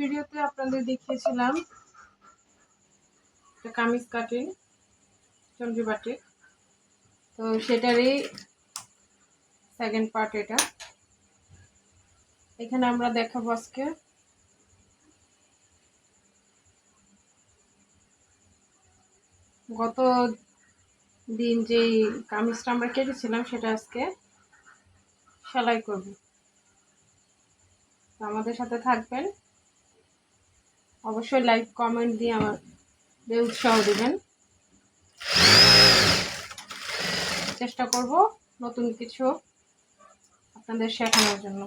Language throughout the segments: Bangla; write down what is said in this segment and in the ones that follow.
ভিডিওতে আপনাদের দেখিয়েছিলাম একটা কামিজ কাটিং চন্ডি বাটিক তো সেটারই সেকেন্ড পার্ট এটা। এখানে আমরা দেখাবো আজকে গত দিন যেই কামিজটা আমরা কেটেছিলাম, সেটা আজকে সেলাই করব। আমাদের সাথে থাকবেন অবশ্যই লাইক কমেন্ট দিয়ে আমার উৎসাহ দেবেন। চেষ্টা করব নতুন কিছু আপনাদের শেখানোর জন্য।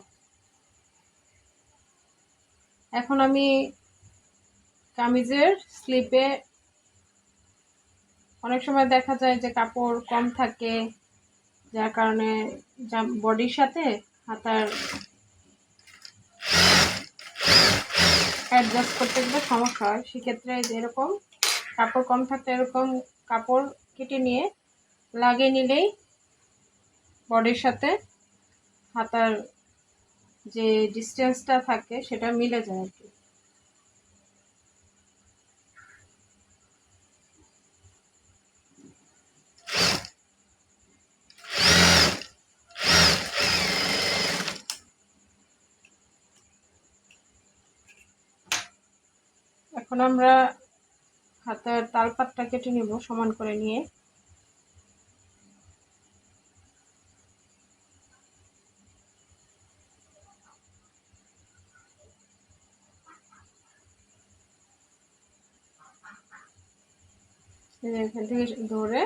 এখন আমি কামিজের স্লিপে অনেক সময় দেখা যায় যে কাপড় কম থাকে, যার কারণে বডির সাথে হাতার অ্যাডজাস্ট করতে গেলে সমস্যা হয়। সেক্ষেত্রে এরকম কাপড় কম থাকলে এরকম কাপড় কেটে নিয়ে লাগিয়ে নিলেই বডির সাথে হাতার যে ডিস্টেন্সটা থাকে সেটা মিলে যায় আর কি। এখন আমরা হাতের তালপাতটা কেটে নেব সমান করে নিয়ে। এখান থেকে ধরে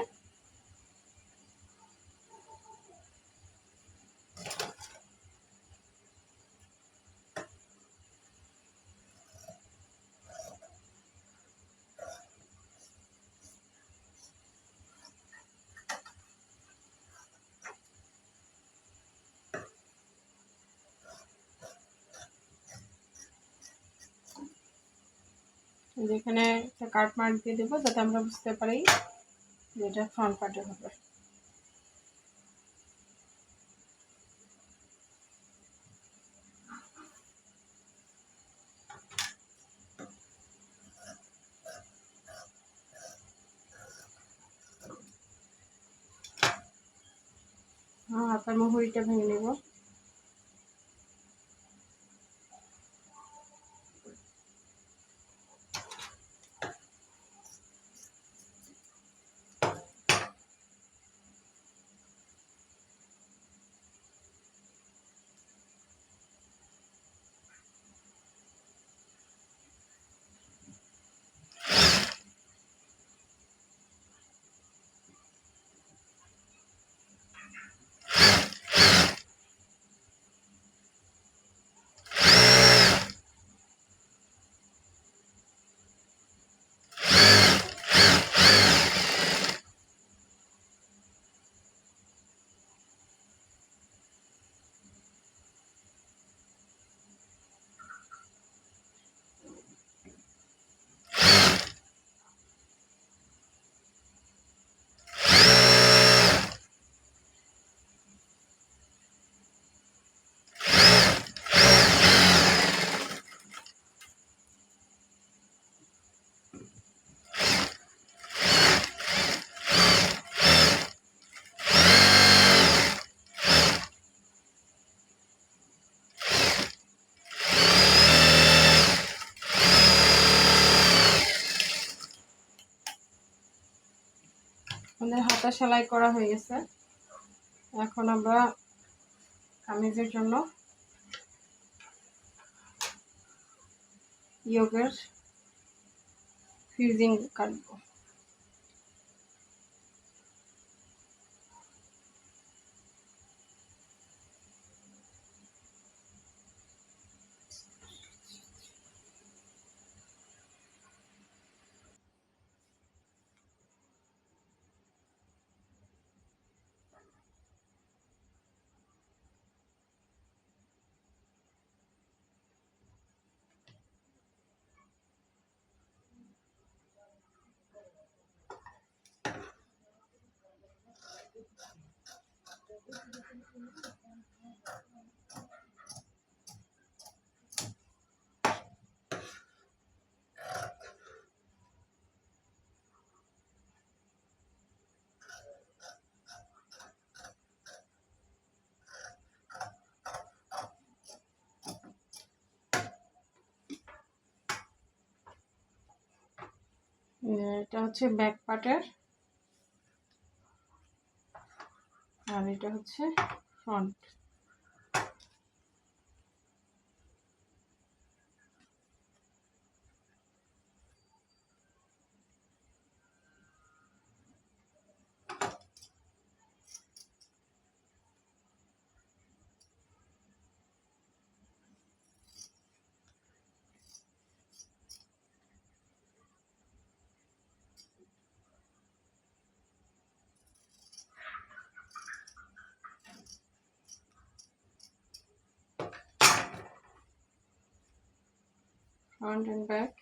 যেখানে একটা কাট মার্ক দিয়ে দেবো, যাতে আমরা বুঝতে পারি যে এটা ফ্রন্ট পার্টে হবে। হ্যাঁ হাতের মুহুরিটা ভেঙে নেব আমাদের হাতা সেলাই করা হয়ে গেছে। এখন আমরা কামিজের জন্য ইয়োগের ফিউজিং কাটবো। এটা হচ্ছে ব্যাক পার্টের আর এটা হচ্ছে ফ্রন্ট and back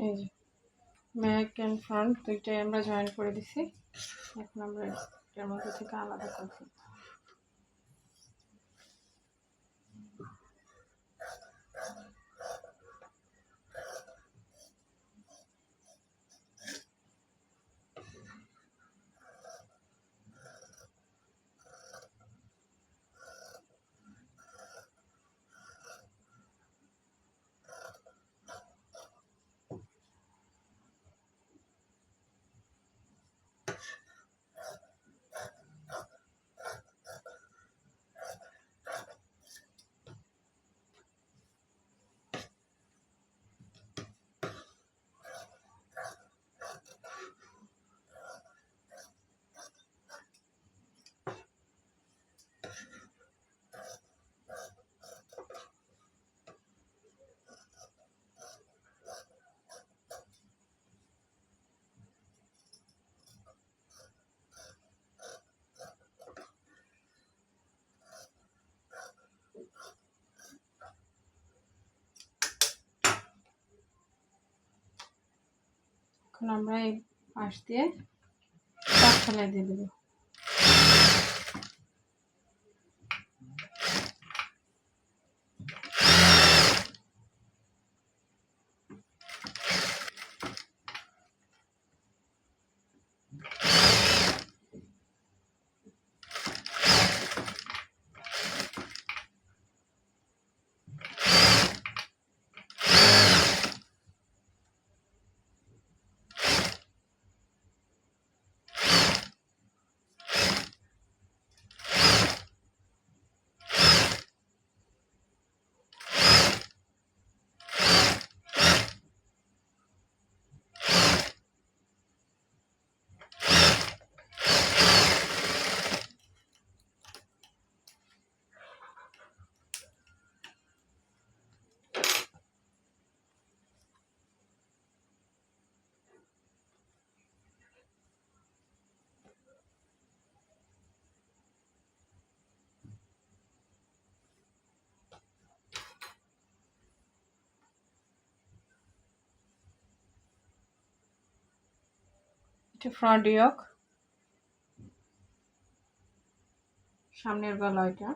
এই যে ব্যাক অ্যান্ড ফ্রন্ট দুইটাই আমরা জয়েন করে দিছি। এখন আমরা এর মধ্যে থেকে আলাদা করছি। এখন আমরা এই পাশ দিয়ে চাপ ফেলাই দিয়ে দেবো। ফ্রন্ট ইয়ক সামনের গলা এটা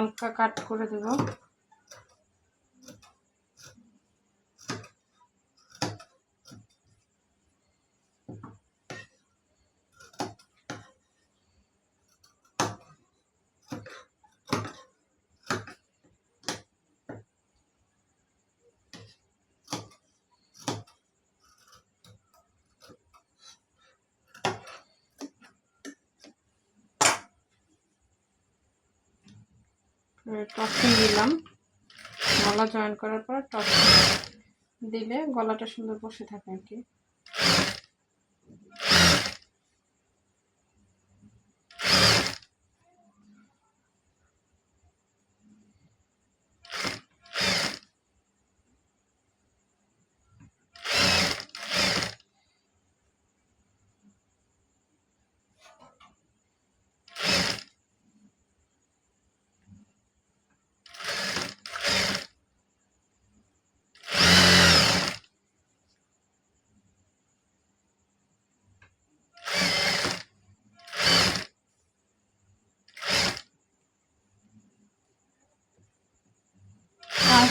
হালকা কাট করে দেব। টপসিং দিলাম। গলা জয়েন করার পর টপসিং দিলে গলাটা সুন্দর বসে থাকে আর কি।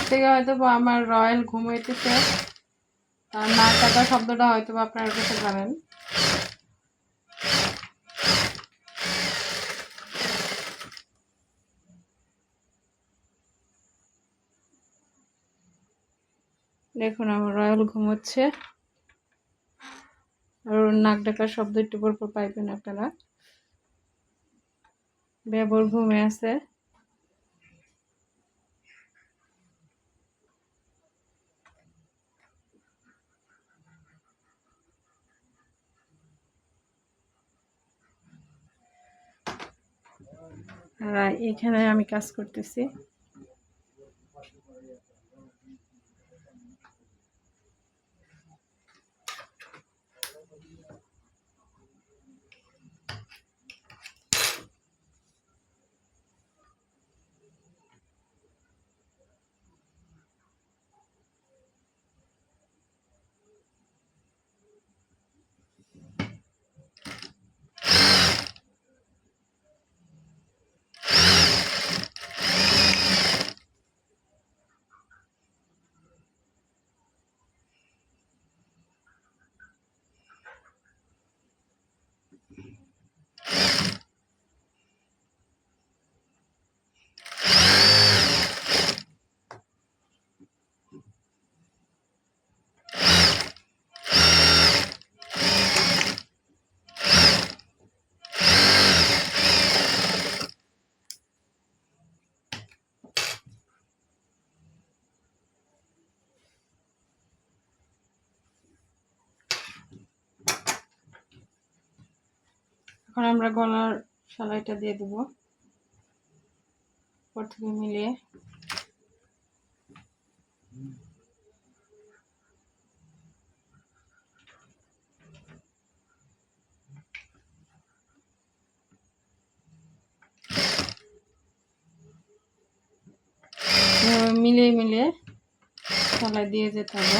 থেকে হয়তো আমার রয়্যাল ঘুম হইতেছে তার না কাটা শব্দটা হয়তো আপনারা পেতে পারেন দেখুন, আমার রয়্যাল ঘুমোচ্ছে। আর ওর নাক ডাকার শব্দ একটু পর পাইবেন আপনারা। ব্যবর ঘুমে আছে। এখানে আমি কাজ করতেছি। এখন আমরা গলার সেলাইটা দিয়ে দেব। উপর থেকে মিলিয়ে। মিলিয়ে মিলিয়ে সেলাই দিয়ে যেতে হবে।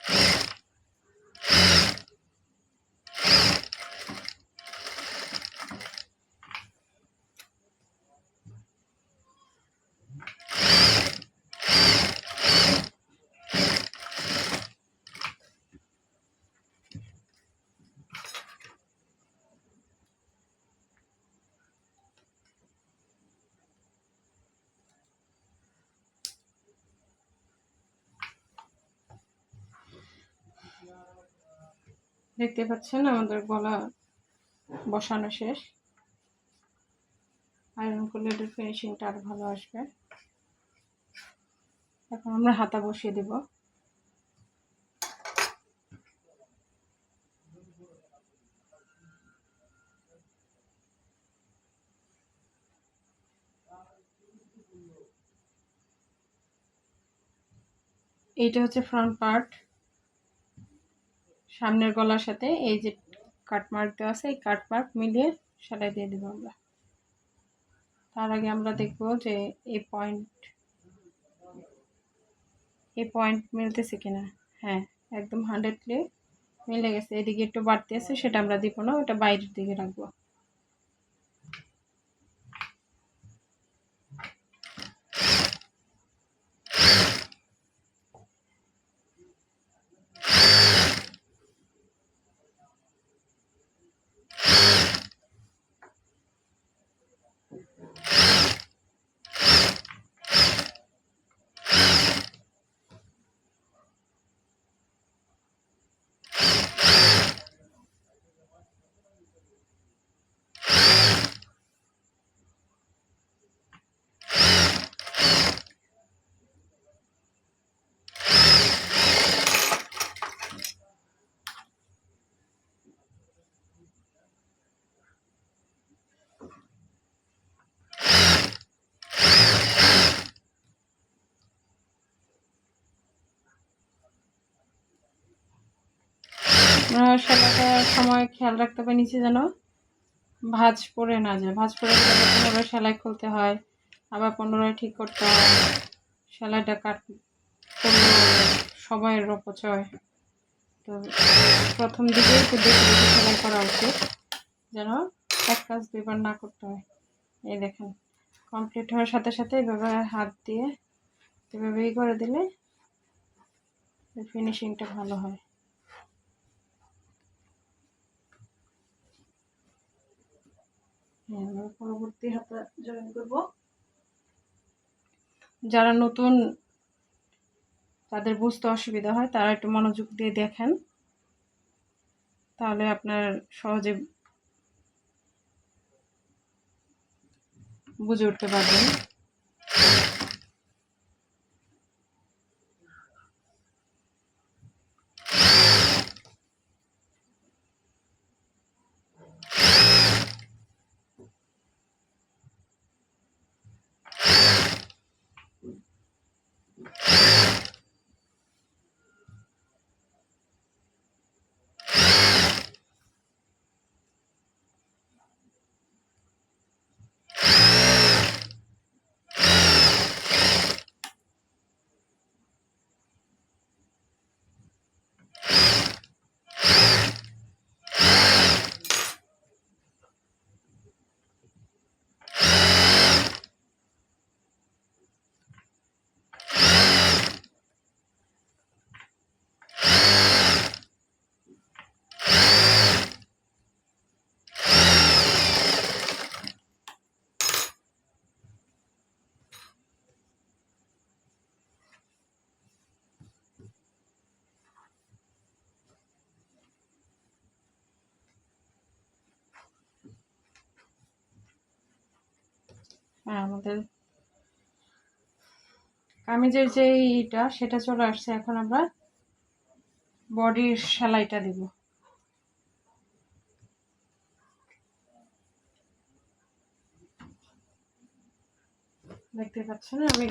দেখতে পাচ্ছেন আমাদের গলা বসানো শেষ। আয়রন করলে এটার ফিনিশিংটা আরও ভালো আসবে। এখন আমরা হাতা বসিয়ে দেব। এইটা হচ্ছে ফ্রন্ট পার্ট সামনের গলার সাথে এই যে কাটমার্ক দেওয়া আছে, এই কাটমার্ক মিলিয়ে সেলাই দিয়ে দেবো আমরা। তার আগে আমরা দেখব যে এই পয়েন্ট এই পয়েন্ট মিলতেছে কিনা। হ্যাঁ একদম হান্ড্রেডলি মিলে গেছে। এদিকে একটু বাড়তি আছে, সেটা আমরা দিব না, ওটা বাইরের দিকে রাখব। সেলাইটার সময় খেয়াল রাখতে হবে, নিচে যেন ভাঁজ পড়ে না যায়। ভাঁজ পড়ে গেলে পুনরায় সেলাই খুলতে হয়, আবার পুনরায় ঠিক করতে হয়। সেলাইটা কাট করলে সময়ের অপচয়। তো প্রথম দিকে একটু দেখে দেখে সেলাই করা উচিত, যেন এক কাজ দুইবার না করতে হয়। এই দেখেন কমপ্লিট হওয়ার সাথে সাথে এভাবে হাত দিয়ে এভাবেই করে দিলে ফিনিশিংটা ভালো হয়। হ্যাঁ আমরা পরবর্তী হাতা জয়েন করব। যারা নতুন, তাদের বুঝতে অসুবিধা হয়, তারা একটু মনোযোগ দিয়ে দেখেন। তাহলে আপনার সহজে বুঝে উঠতে পারবেন। আমাদের কামিজের যে ইটা, সেটা চলে আসছে। এখন আমরা বডির সেলাইটা দিব। দেখতে পাচ্ছেন আমি